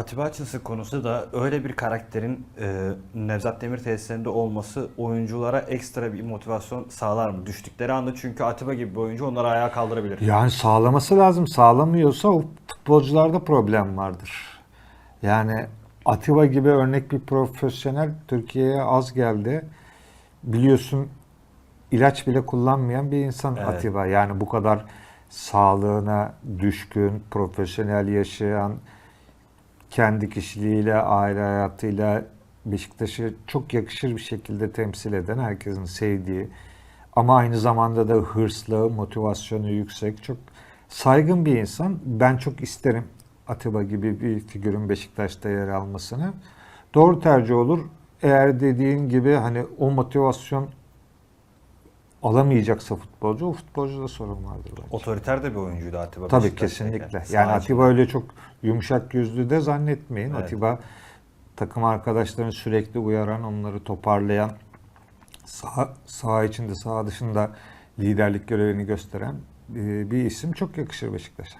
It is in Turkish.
Atiba Açılsı konusu da öyle bir karakterin e, Nevzat Demir tesislerinde olması oyunculara ekstra bir motivasyon sağlar mı? Düştükleri anda çünkü Atiba gibi bir oyuncu onları ayağa kaldırabilir. Yani sağlaması lazım. Sağlamıyorsa o futbolcularda problem vardır. Yani Atiba gibi örnek bir profesyonel Türkiye'ye az geldi. Biliyorsun ilaç bile kullanmayan bir insan Evet. Atiba. Yani bu kadar sağlığına düşkün, profesyonel yaşayan, kendi kişiliğiyle, aile hayatıyla Beşiktaş'ı çok yakışır bir şekilde temsil eden, herkesin sevdiği ama aynı zamanda da hırslı, motivasyonu yüksek, çok saygın bir insan. Ben çok isterim Atiba gibi bir figürün Beşiktaş'ta yer almasını. Doğru tercih olur. Eğer dediğin gibi hani o motivasyon alamayacaksa futbolcu, o futbolcuda sorun vardır bence. Otoriter de bir oyuncuydu Atiba. Tabii Beşiktaş'tayken. kesinlikle. Yani içinde. Atiba öyle çok yumuşak yüzlü de zannetmeyin. Evet. Atiba takım arkadaşlarını sürekli uyaran, onları toparlayan, sağ, sağ içinde, sağ dışında liderlik görevini gösteren e, bir isim çok yakışır Beşiktaş'a.